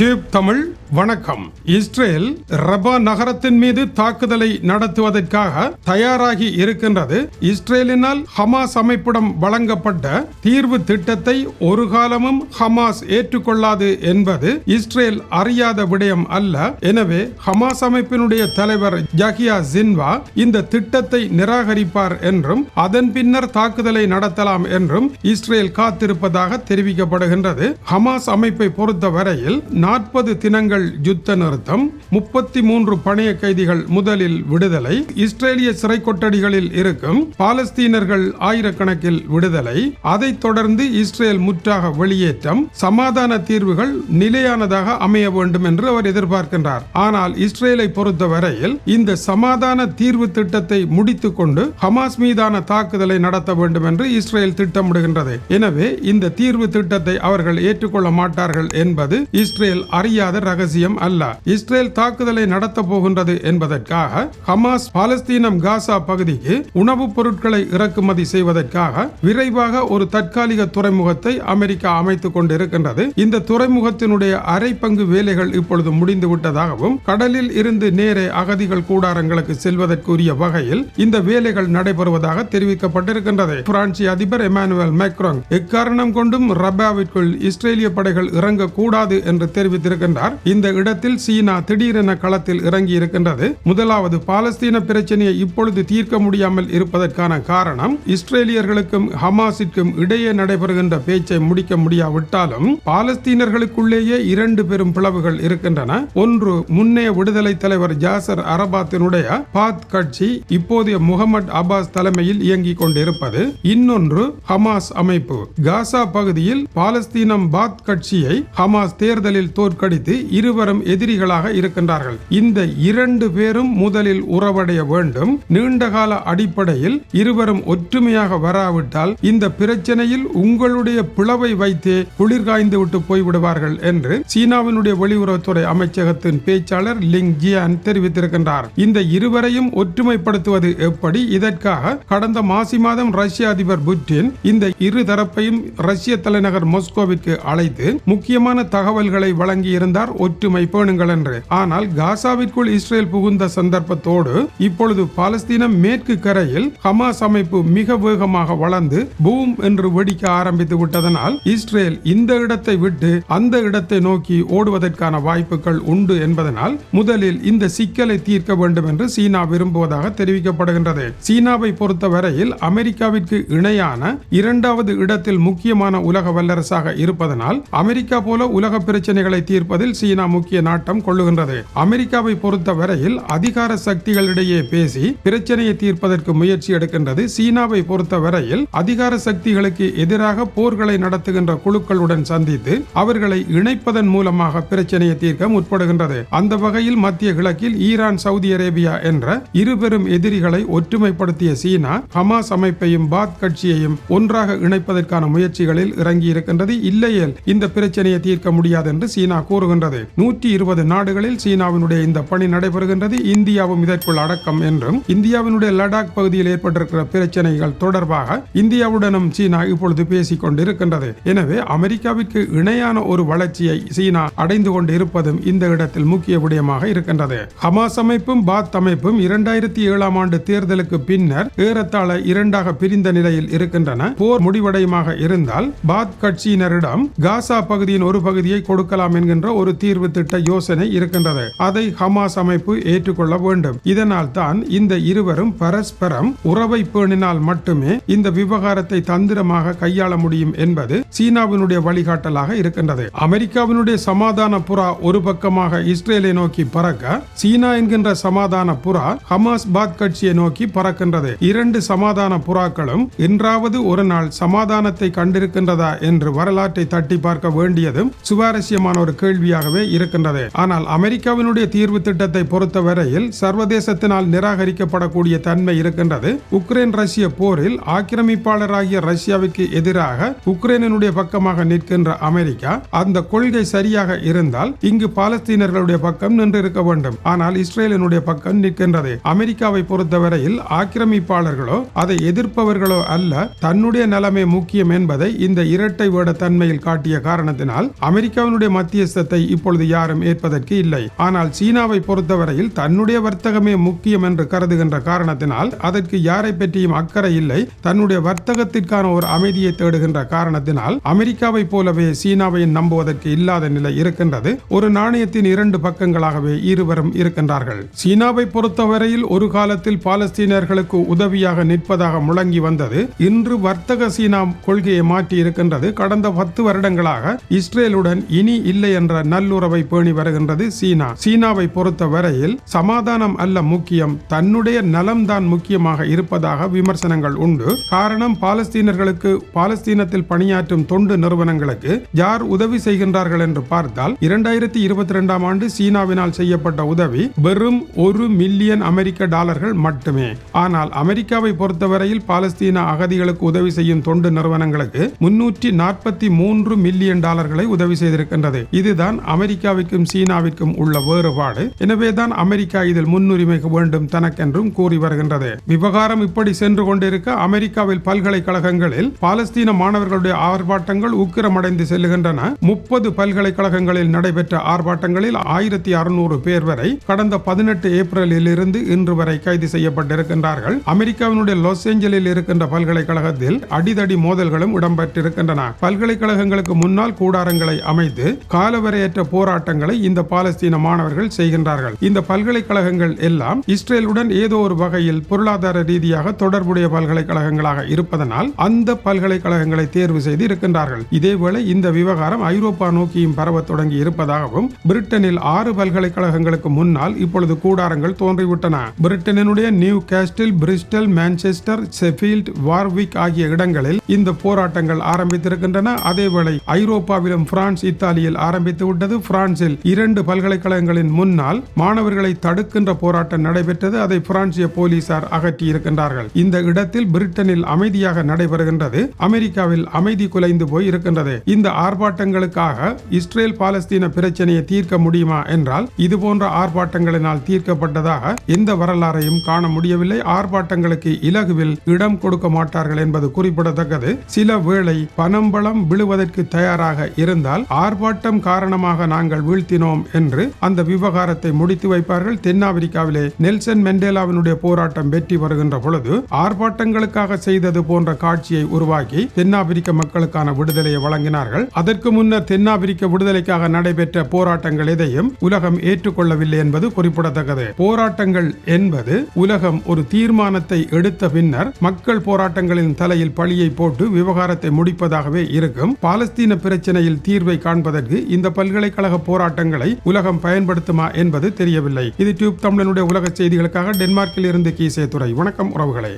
Tube Tamil வணக்கம். Israel ரபா நகரத்தின் மீது தாக்குதலை நடத்துவதற்காக தயாராகி இருக்கின்றது. இஸ்ரேலினால் ஹமாஸ் அமைப்பிடம் வழங்கப்பட்ட தீர்வு திட்டத்தை ஒரு காலமும் ஹமாஸ் ஏற்றுக்கொள்ளாது என்பது இஸ்ரேல் அறியாத விடயம் அல்ல. எனவே ஹமாஸ் அமைப்பினுடைய தலைவர் ஜஹியா ஜின்வா இந்த திட்டத்தை நிராகரிப்பார் என்றும் அதன் பின்னர் தாக்குதலை நடத்தலாம் என்றும் இஸ்ரேல் காத்திருப்பதாக தெரிவிக்கப்படுகின்றது. ஹமாஸ் அமைப்பை பொறுத்தவரையில் நாற்பது தினங்கள் யுத்த நிறுத்தம் முப்பத்தி மூன்று பணைய கைதிகள் முதலில் விடுதலை இஸ்ரேலிய சிறை கொட்டடிகளில் இருக்கும் பாலஸ்தீனர்கள் ஆயிரக்கணக்கில் விடுதலை அதைத் தொடர்ந்து இஸ்ரேல் முற்றாக வெளியேற்றம் சமாதான தீர்வுகள் நிலையானதாக அமைய வேண்டும் என்று அவர் எதிர்பார்க்கின்றார். ஆனால் இஸ்ரேலை பொறுத்தவரையில் இந்த சமாதான தீர்வு திட்டத்தை முடித்துக் கொண்டு ஹமாஸ் மீதான தாக்குதலை நடத்த வேண்டும் என்று இஸ்ரேல் திட்டமிடுகின்றது. எனவே இந்த தீர்வு திட்டத்தை அவர்கள் ஏற்றுக்கொள்ள மாட்டார்கள் என்பது இஸ்ரேல் அறியாத ரகசியம். ரகசியம் அல்ல. இஸ்ரேல் தாக்குதலை நடத்த போகின்றது என்பதற்காக ஹமாஸ் பாலஸ்தீனம் காசா பகுதிக்கு உணவுப் பொருட்களை இறக்குமதி செய்வதற்காக விரைவாக ஒரு தற்காலிக துறைமுகத்தை அமெரிக்கா அமைத்துக் கொண்டிருக்கின்றது. இந்த துறைமுகத்தினுடைய அரை பங்கு வேலைகள் இப்பொழுது முடிந்து விட்டதாகவும் கடலில் இருந்து நேரே அகதிகள் கூடாரங்களுக்கு செல்வதற்குரிய வகையில் இந்த வேலைகள் நடைபெறுவதாக தெரிவிக்கப்பட்டிருக்கின்றது. பிரான்சி அதிபர் எமானுவேல் மேக்ரோங் இக்காரணம் கொண்டும் ரபாவிற்குள் இஸ்ரேலிய படைகள் இறங்கக்கூடாது என்று தெரிவித்திருக்கின்றார். இந்த இந்த இடத்தில் சீனா திடீரென களத்தில் இறங்கி இருக்கின்றது முதலாவது பாலஸ்தீன பிரச்சனையை இப்பொழுது தீர்க்க முடியாமல் இருப்பதற்கான காரணம் இஸ்ரேலியர்களுக்கும் ஹமாஸிற்கும் இடையே நடைபெறுகின்ற பேச்சை முடிக்க முடியாவிட்டாலும் பாலஸ்தீனர்களுக்குள்ளேயே இரண்டு பெரும் பிளவுகள் இருக்கின்றன. ஒன்று முன்னைய விடுதலை தலைவர் ஜாசர் அரபாத்தினுடைய பாத் கட்சி இப்போதைய முகமது அப்பாஸ் தலைமையில் இயங்கிக் கொண்டிருப்பது. இன்னொன்று ஹமாஸ் அமைப்பு. காசா பகுதியில் பாலஸ்தீனம் பாத் கட்சியை ஹமாஸ் தேர்தலில் தோற்கடித்து இரு இருவரும் எதிரிகளாக இருக்கின்றார்கள். இந்த இரண்டு பேரும் முதலில் உறவடைய வேண்டும். நீண்டகால அடிப்படையில் இருவரும் ஒற்றுமையாக வராவிட்டால் இந்த பிரச்சனையில் உங்களுடைய பிளவை வைத்தே குளிர்காய்ந்து விட்டு போய்விடுவார்கள் என்று சீனாவினுடைய வெளியுறவுத்துறை அமைச்சகத்தின் பேச்சாளர் லிங் ஜியான் தெரிவித்திருக்கின்றார். இந்த இருவரையும் ஒற்றுமைப்படுத்துவது எப்படி? இதற்காக கடந்த மாசி மாதம் ரஷ்ய அதிபர் புட்டின் இந்த இரு தரப்பையும் ரஷ்ய தலைநகர் மாஸ்கோவிற்கு அழைத்து முக்கியமான தகவல்களை வழங்கி இருந்தார் ஒற்றுமை பேணுங்கள் என்று. ஆனால் காசாவிற்குள் இஸ்ரேல் புகுந்த சந்தர்ப்பத்தோடு இப்பொழுது பாலஸ்தீனம் மேற்கு கரையில் ஹமாஸ் அமைப்பு மிக வேகமாக வளர்ந்து பூம் என்று வெடிக்க ஆரம்பித்து விட்டதனால் இஸ்ரேல் இந்த இடத்தை விட்டு அந்த இடத்தை நோக்கி ஓடுவதற்கான வாய்ப்புகள் உண்டு என்பதனால் முதலில் இந்த சிக்கலை தீர்க்க வேண்டும் என்று சீனா விரும்புவதாக தெரிவிக்கப்படுகின்றது. சீனாவை பொறுத்தவரையில் அமெரிக்காவிற்கு இணையான இரண்டாவது இடத்தில் முக்கியமான உலக வல்லரசாக இருப்பதனால் அமெரிக்கா போல உலக பிரச்சனைகளை தீர்ப்பதில் சீனா முக்கிய நாட்டம் கொள்ளுகின்றது. அமெரிக்காவை பொறுத்தவரையில் அதிகார சக்திகளிடையே பேசி பிரச்சனையை தீர்ப்பதற்கு முயற்சி எடுக்கின்றது. சீனாவை பொறுத்த வரையில் அதிகார சக்திகளுக்கு எதிராக போர்களை நடத்துகின்ற குழுக்களுடன் சந்தித்து அவர்களை இணைப்பதன் மூலமாக பிரச்சனையை தீர்க்க முற்படுகின்றது. அந்த வகையில் மத்திய கிழக்கில் ஈரான் சவுதி அரேபியா என்ற இருபெரும் எதிரிகளை ஒற்றுமைப்படுத்திய சீனா ஹமாஸ் அமைப்பையும் பாத் கட்சியையும் ஒன்றாக இணைப்பதற்கான முயற்சிகளில் இறங்கி இருக்கின்றது இல்லையேல் இந்த பிரச்சனையை தீர்க்க முடியாது என்று சீனா கூறுகின்றது. நூற்றி இருபது நாடுகளில் சீனாவினுடைய இந்த பணி நடைபெறுகின்றது. இந்தியாவும் இதற்குள் அடக்கம் என்றும் இந்தியாவினுடைய லடாக் பகுதியில் ஏற்பட்டிருக்கிற பிரச்சனைகள் தொடர்பாக இந்தியாவுடனும் சீனா இப்பொழுது பேசிக் கொண்டிருக்கின்றது. எனவே அமெரிக்காவிற்கு இணையான ஒரு வளர்ச்சியை சீனா அடைந்து கொண்டு இருப்பதும் இந்த இடத்தில் முக்கிய விடயமாக இருக்கின்றது. ஹமாஸ் அமைப்பும் பாத் அமைப்பும் இரண்டாயிரத்தி ஏழாம் ஆண்டு தேர்தலுக்கு பின்னர் ஏறத்தாழ இரண்டாக பிரிந்த நிலையில் இருக்கின்றன. போர் முடிவடையுமாக இருந்தால் பாத் கட்சியினரிடம் காசா பகுதியின் ஒரு பகுதியை கொடுக்கலாம் என்கின்ற ஒரு தீர்வு திட்ட யோசனை இருக்கின்றது. அதை ஹமாஸ் அமைப்பு ஏற்றுக்கொள்ள வேண்டும். இதனால் தான் இந்த இருவரும் பரஸ்பரம் உறவை பேணினால் மட்டுமே இந்த விவகாரத்தை தந்திரமாக கையாள முடியும் என்பது சீனாவினுடைய வழிகாட்டலாக இருக்கின்றது. அமெரிக்காவினுடைய சமாதான புறா ஒரு பக்கமாக இஸ்ரேலை நோக்கி பறக்க சீனா என்கின்ற சமாதான புறா ஹமாஸ் பாத் கட்சியை நோக்கி பறக்கின்றது. இரண்டு சமாதான புறாக்களும் என்றாவது ஒரு நாள் சமாதானத்தை கண்டிருக்கின்றதா என்று வரலாற்றை தட்டி பார்க்க வேண்டியதும் சுவாரஸ்யமான ஒரு கேள்வியாகவே இருக்கின்றது. ஆனால் அமெரிக்காவினுடைய தீர்வு திட்டத்தை பொறுத்தவரையில் சர்வதேசத்தினால் நிராகரிக்கப்படக்கூடிய தன்மை இருக்கின்றது. உக்ரைன் ரஷ்ய போரில் ஆக்கிரமிப்பாளராகிய ரஷ்யாவுக்கு எதிராக உக்ரைனுடைய பக்கமாக நிற்கின்ற அமெரிக்கா அந்த கொள்கை சரியாக இருந்தால் இங்கு பாலஸ்தீனர்களுடைய பக்கம் நின்றிருக்க வேண்டும். ஆனால் இஸ்ரேலினுடைய பக்கம் நிற்கின்றது. அமெரிக்காவை பொறுத்தவரையில் ஆக்கிரமிப்பாளர்களோ அதை எதிர்ப்பவர்களோ அல்ல தன்னுடைய நலமே முக்கியம் என்பதை இந்த இரட்டை வேட தன்மையில் காட்டிய காரணத்தினால் அமெரிக்காவினுடைய மத்தியஸ்தத்தை இப்பொழுது இப்போது யாரும் ஏற்பதற்கு இல்லை. ஆனால் சீனாவை பொறுத்தவரையில் தன்னுடைய வர்த்தகமே முக்கியம் என்று கருதுகின்ற காரணத்தினால் அதற்கு யாரை பற்றியும் அக்கறை இல்லை. தன்னுடைய வர்த்தகத்திற்கான ஒரு அமைதியை தேடுகின்ற காரணத்தினால் அமெரிக்காவை போலவே சீனாவை நம்புவதற்கு இல்லாத நிலை இருக்கின்றது. ஒரு நாணயத்தின் இரண்டு பக்கங்களாகவே இருவரும் இருக்கின்றார்கள். சீனாவை பொறுத்தவரையில் ஒரு காலத்தில் பாலஸ்தீனர்களுக்கு உதவியாக நிற்பதாக முழங்கி வந்தது. இன்று வர்த்தக சீனா கொள்கையை மாற்றி இருக்கின்றது. கடந்த பத்து வருடங்களாக இஸ்ரேலுடன் இனி இல்லை என்ற நல்லுறவு பேணி வருகின்றது சீனா. சீனாவை பொறுத்த வரையில் சமாதானம் அல்ல முக்கியம். தன்னுடைய நலம்தான் முக்கியமாக இருப்பதாக விமர்சனங்கள் உண்டு. காரணம் பாலஸ்தீனர்களுக்கு பாலஸ்தீனத்தில் பணியாற்றும் தொண்டு நிறுவனங்களுக்கு யார் உதவி செய்கின்றார்கள் என்று பார்த்தால் இரண்டாயிரத்தி இருபத்தி இரண்டாம் ஆண்டு சீனாவினால் செய்யப்பட்ட உதவி வெறும் ஒரு மில்லியன் அமெரிக்க டாலர்கள் மட்டுமே. ஆனால் அமெரிக்காவை பொறுத்தவரையில் பாலஸ்தீன அகதிகளுக்கு உதவி செய்யும் தொண்டு நிறுவனங்களுக்கு முன்னூற்றி நாற்பத்தி மூன்று மில்லியன் டாலர்களை உதவி செய்திருக்கின்றது. இதுதான் அமெரிக்க அமெரிக்காவிற்கும் சீனாவிற்கும் உள்ள வேறுபாடு. எனவேதான் அமெரிக்கா இதில் முன்னுரிமை வேண்டும் தனக்கென்றும் கூறி வருகின்றது. விவகாரம் இப்படி சென்று கொண்டிருக்க அமெரிக்காவில் பல்கலைக்கழகங்களில் பாலஸ்தீன மாணவர்களுடைய ஆர்ப்பாட்டங்கள் உக்கிரமடைந்து செல்லுகின்றன. முப்பது பல்கலைக்கழகங்களில் நடைபெற்ற ஆர்ப்பாட்டங்களில் ஆயிரத்தி அறுநூறு பேர் வரை கடந்த பதினெட்டு ஏப்ரலில் இருந்து இன்று வரை கைது செய்யப்பட்டிருக்கின்றார்கள். அமெரிக்காவினுடைய லாஸ் ஏஞ்சலில் இருக்கின்ற பல்கலைக்கழகத்தில் அடிதடி மோதல்களும் இடம்பெற்றிருக்கின்றன. பல்கலைக்கழகங்களுக்கு முன்னால் கூடாரங்களை அமைத்து காலவரையற்ற போராட்டங்களை இந்த பாலஸ்தீன மாணவர்கள் செய்கின்றார்கள். இந்த பல்கலைக்கழகங்கள் எல்லாம் இஸ்ரேலுடன் ஏதோ ஒரு வகையில் பொருளாதார ரீதியாக தொடர்புடைய பல்கலைக்கழகங்களாக இருப்பதனால் அந்த பல்கலைக்கழகங்களை தேர்வு செய்து இருக்கின்றார்கள். இதேவேளை இந்த விவகாரம் ஐரோப்பா நோக்கியும் பரவ தொடங்கி இருப்பதாகவும் பிரிட்டனில் ஆறு பல்கலைக்கழகங்களுக்கு முன்னால் இப்பொழுது கூடாரங்கள் தோன்றிவிட்டன. பிரிட்டனினுடைய Newcastle Bristol Manchester Sheffield Warwick ஆகிய இடங்களில் இந்த போராட்டங்கள் ஆரம்பித்திருக்கின்றன. அதேவேளை ஐரோப்பாவிலும் பிரான்ஸ் இத்தாலியில் ஆரம்பித்து விட்டது பிரான்சில் இரண்டு பல்கலைக்கழகங்களின் முன்னால் மாணவர்களை தடுக்கின்ற போராட்டம் நடைபெற்றது. அதை பிரான்சிய போலீசார் அகற்றி இருக்கின்றார்கள் இந்த இடத்தில் பிரிட்டனில் அமைதியாக நடைபெறுகின்றது. அமெரிக்காவில் அமைதி குலைந்து போய் இருக்கின்றது இந்த ஆர்ப்பாட்டங்களுக்காக இஸ்ரேல் பாலஸ்தீன பிரச்சனையை தீர்க்க முடியுமா என்றால் இது போன்ற ஆர்ப்பாட்டங்களினால் தீர்க்கப்பட்டதாக எந்த வரலாறையும் காண முடியவில்லை. ஆர்ப்பாட்டங்களுக்கு இலகுவில் இடம் கொடுக்க மாட்டார்கள் என்பது குறிப்பிடத்தக்கது. சில வேளை பணம்பளம் விழுவதற்கு தயாராக இருந்தால் ஆர்ப்பாட்டம் காரணமாக நாங்கள் வீழ்த்தினோம் என்று அந்த விவகாரத்தை முடித்து வைப்பார்கள். தென்னாப்பிரிக்காவிலே நெல்சன் மெண்டேலாவினுடைய போராட்டம் வெற்றி வருகின்ற பொழுது ஆர்ப்பாட்டங்களுக்காக செய்தது போன்ற காட்சியை உருவாக்கி தென்னாப்பிரிக்க மக்களுக்கான விடுதலையை வழங்கினார்கள். அதற்கு முன்னர் தென்னாப்பிரிக்க விடுதலைக்காக நடைபெற்ற போராட்டங்கள் எதையும் உலகம் ஏற்றுக்கொள்ளவில்லை என்பது குறிப்பிடத்தக்கது. போராட்டங்கள் என்பது உலகம் ஒரு தீர்மானத்தை எடுத்த பின்னர் மக்கள் போராட்டங்களின் தலையில் பழியை போட்டு விவகாரத்தை முடிப்பதாகவே இருக்கும். பாலஸ்தீன பிரச்சனையில் தீர்வை காண்பதற்கு இந்த பல்கலைக்கழக போராட்டங்களை உலகம் பயன்படுத்துமா என்பது தெரியவில்லை. இது டியூப் தமிழனுடைய உலக செய்திகளுக்காக டென்மார்க்கில் இருந்து கீசே துறை வணக்கம் உறவுகளே.